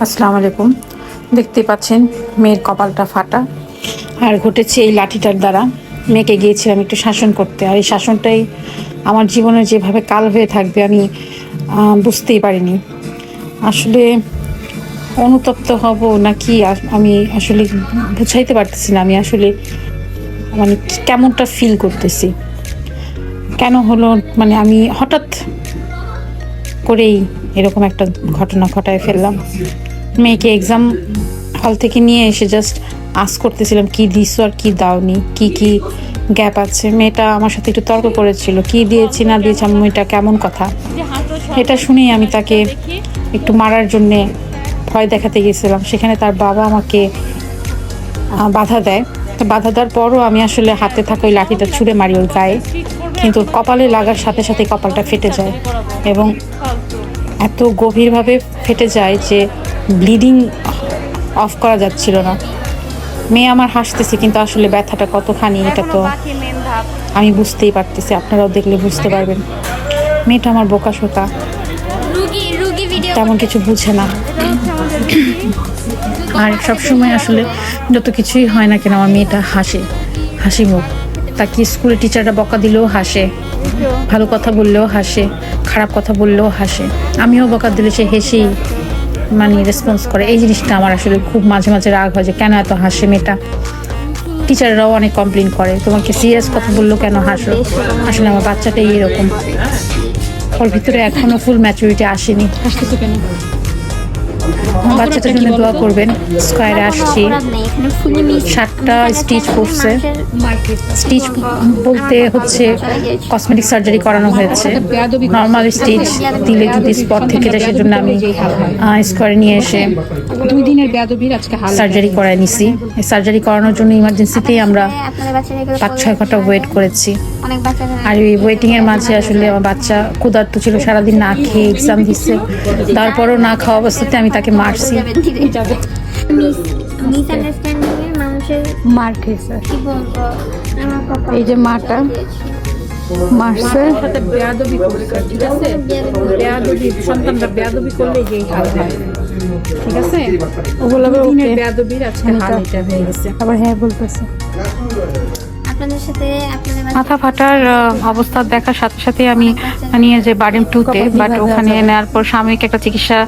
আসসালামু আলাইকুম। দেখতে পাচ্ছেন মেয়ের কপালটা ফাটা। আর ঘটেছে এই লাঠিটার দ্বারা। মেয়েকে গিয়েছিলাম একটু শাসন করতে। আর এই শাসনটাই আমার জীবনে যেভাবে কাল হয়ে থাকবে আমি বুঝতেই পারিনি। আসলে অনুতপ্ত হব নাকি আ- আমি আসলে বুঝাইতে পারতেছি না। আমি আসলে মানে কেমনটা ফিল করতেছি। কেন হলো? মানে আমি হঠাৎ করেই এরকম একটা ঘটনা ঘটায় ফেললাম। মেয়েকে এক্সাম হল থেকে নিয়ে এসে জাস্ট আস করতেছিলাম, কি দিছো আর কি দাওনি? কি কি গ্যাপ আছে? মেয়েটা আমার সাথে একটু তর্ক করেছিল, কি দিয়েছি, না দিয়েছি, আমি মেয়েটা কেমন কথা? এটা শুনেই আমি তাকে একটু মারার জন্যে ভয় দেখাতে গিয়েছিলাম সেখানে তার বাবা আমাকে বাধা দেয়। তো বাধা দেওয়ার পরও আমি আসলে হাতে থাকা ওই লাঠিটা ছুঁড়ে মারি ওর গায়ে। কিন্তু কপালে লাগার সাথে সাথে কপালটা ফেটে যায়। এবং এত গভীরভাবে ফেটে যায় যে ব্লিডিং অফ করা যাচ্ছিল না। মেয়ে আমার হাসতেছে কিন্তু আসলে ব্যথাটা কতখানি এটা তো আমি বুঝতেই পারতেছি আপনারাও দেখলে বুঝতে পারবেন। মেয়েটা আমার বোকা শোকা তেমন কিছু বুঝে না। আর সবসময় আসলে যত কিছুই হয় না কেন আমার মেয়েটা হাসে হাসি মুখ। তাকে স্কুলে টিচাররা বকা দিলেও হাসে। ভালো কথা বললেও হাসে, খারাপ কথা বললেও হাসে। আমিও বকা দিলে সে হেসেই মানে রেসপন্স করে। এই জিনিসটা আমার আসলে খুব মাঝে মাঝে রাগ হয় যে কেন এত হাসে মেয়েটা? টিচাররাও অনেক কমপ্লেন করে, তোমাকে সিরিয়াস কথা বলল কেন হাসো আসলে আমার বাচ্চাটাই এরকম। ওর ভিতরে এখনও ফুল ম্যাচুরিটি আসেনি। হাসতেছে কেন? বাচ্চাটার জন্য দোয়া করবেন। স্কোয়ারে আসছি। সাতটা স্টিচ পড়ছে। স্টিচ বলতে হচ্ছে কসমেটিক সার্জারি করানো হয়েছে। নর্মাল স্টিচ দিলে যদি স্পট থেকে যায় সেজন্য আমি স্কোয়ারে নিয়ে এসে দুই দিনের বেয়াদবির আজকে সার্জারি করায় নিছি। সার্জারি করানোর জন্য ইমার্জেন্সিতেই আমরা পাঁচ ছয় ঘণ্টা ওয়েট করেছি। আর এই ওয়েটিং এর মাঝে আসলে আমার বাচ্চা ক্ষুধার্ত ছিল সারাদিন না খেয়ে এক্সাম দিচ্ছে। তারপরও না খাওয়া অবস্থাতে আমি তাকে মারছি। মার খেয়েছে। এই যে মাটা মারছে। সাথে বেয়াদবি করছে ঠিক আছে? বেয়াদবি সন্তানরা বেয়াদবি করলে যেই হাল হয়। ঠিক আছে? ওগুলো আবার দিনের ওকে বেয়াদবির আজকে হাল এটা হয়ে গেছে। আবার হ্যাঁ বলতেছে। মাথা ফাটার অবস্থা দেখার সাথে সাথে আমি নিয়ে যে বার্ডেন টুতে বাট ওখানে নেওয়ার পর সাময়িক একটা চিকিৎসা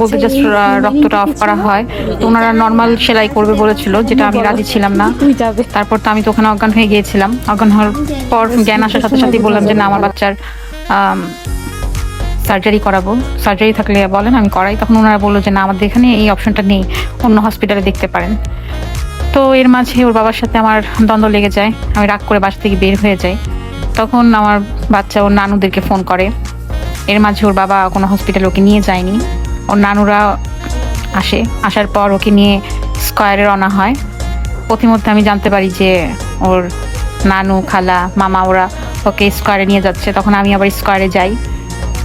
বলতে জাস্ট রক্তটা অফ করা হয়। তো ওনারা নর্মাল সেলাই করবে বলেছিল যেটা আমি রাজি ছিলাম না। তারপর তো আমি তো ওখানে অজ্ঞান হয়ে গিয়েছিলাম। অজ্ঞান হওয়ার পর জ্ঞান আসার সাথে সাথেই বললাম যে না আমার বাচ্চার সার্জারি করাবো। সার্জারি থাকলে বলেন আমি করাই। তখন ওনারা বলল যে না আমাদের এখানে এই অপশনটা নেই। অন্য হসপিটালে দেখতে পারেন। তো এর মাঝে ওর বাবার সাথে আমার দ্বন্দ্ব লেগে যায়। আমি রাগ করে বাসা থেকে বের হয়ে যাই। তখন আমার বাচ্চা ওর নানুদেরকে ফোন করে। এর মাঝে ওর বাবা কোনো হসপিটালে ওকে নিয়ে যায়নি। ওর নানুরা আসে। আসার পর ওকে নিয়ে স্কোয়ারে রওনা হয়। পথিমধ্যে আমি জানতে পারি যে ওর নানু, খালা, মামা ওরা ওকে স্কোয়ারে নিয়ে যাচ্ছে। তখন আমি আবার স্কোয়ারে যাই।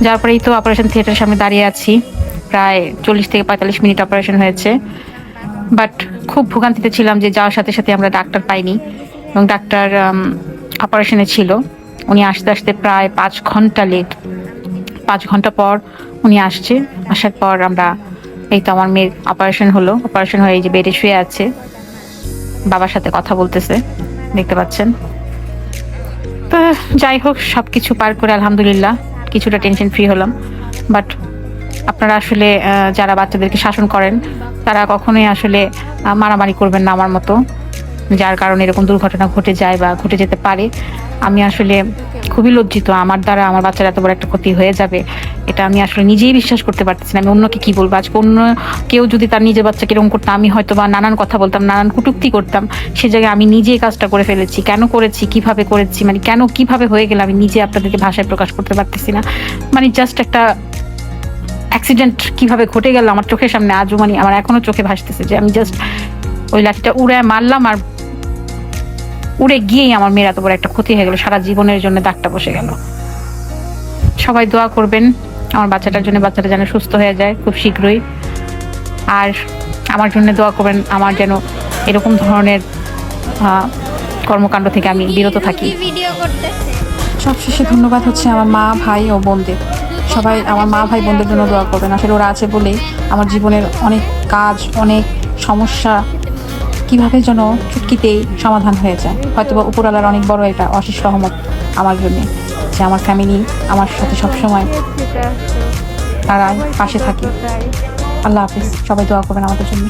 যাওয়ার পরেই তো অপারেশন থিয়েটারের সামনে দাঁড়িয়ে আছি। প্রায় চল্লিশ থেকে পঁয়তাল্লিশ মিনিট অপারেশন হয়েছে। বাট খুব ভোগান্তিতে ছিলাম যে যাওয়ার সাথে সাথে আমরা ডাক্তার পাইনি এবং ডাক্তার অপারেশনে ছিল। উনি আসতে আসতে প্রায় পাঁচ ঘণ্টা লেট পাঁচ ঘণ্টা পর উনি আসছে। আসার পর আমরা, এই তো আমার মেয়ের অপারেশন হলো। অপারেশন হয়ে এই যে বেডে শুয়ে আছে। বাবার সাথে কথা বলতেছে। দেখতে পাচ্ছেন। তো যাই হোক সব কিছু পার করে আলহামদুলিল্লাহ কিছুটা টেনশন ফ্রি হলাম। বাট আপনারা আসলে যারা বাচ্চাদেরকে শাসন করেন তারা কখনোই আসলে মারামারি করবেন না আমার মতো। যার কারণে এরকম দুর্ঘটনা ঘটে যায় বা ঘটে যেতে পারে। আমি আসলে খুবই লজ্জিত। আমার দ্বারা আমার বাচ্চার এত বড় একটা ক্ষতি হয়ে যাবে। এটা আমি আসলে নিজেই বিশ্বাস করতে পারতেছি না। আমি অন্যকে কি বলব? আজকে অন্য কেউ যদি তার নিজের বাচ্চাকে এরকম করতো, আমি হয়তো বা নানান কথা বলতাম, নানান কুটুক্তি করতাম। সে জায়গায় আমি নিজেই কাজটা করে ফেলেছি। কেন করেছি? কীভাবে করেছি? মানে কেন কীভাবে হয়ে গেলে আমি নিজে আপনাদেরকে ভাষায় প্রকাশ করতে পারতেছি না? মানে জাস্ট একটা অ্যাক্সিডেন্ট কীভাবে ঘটে গেল আমার চোখের সামনে আজও মানে আমার এখনও চোখে ভাসতেছে যে আমি জাস্ট ওই লাঠিটা উড়ে মারলাম আর উড়ে গিয়েই আমার মেয়ের এত বড় একটা ক্ষতি হয়ে গেল সারা জীবনের জন্য দাগটা বসে গেল। সবাই দোয়া করবেন আমার বাচ্চাটার জন্য বাচ্চাটা যেন সুস্থ হয়ে যায় খুব শীঘ্রই। আর আমার জন্য দোয়া করবেন আমার যেন এরকম ধরনের কর্মকাণ্ড থেকে আমি বিরত থাকি। ভিডিও করতেছে? সবশেষে ধন্যবাদ হচ্ছে আমার মা ভাই ও বোনদের। সবাই আমার মা, ভাই, বোনদের জন্য দোয়া করবেন। আসলে ওরা আছে বলেই আমার জীবনের অনেক কাজ, অনেক সমস্যা কীভাবে যেন চুটকিতেই সমাধান হয়ে যায়। হয়তো বা উপরওয়ালার অনেক বড় একটা অশেষ রহমত আমার জন্যে, যে আমার ফ্যামিলি আমার সাথে সবসময় তারা পাশে থাকে। আল্লাহ হাফিজ, সবাই দোয়া করবেন আমাদের জন্য।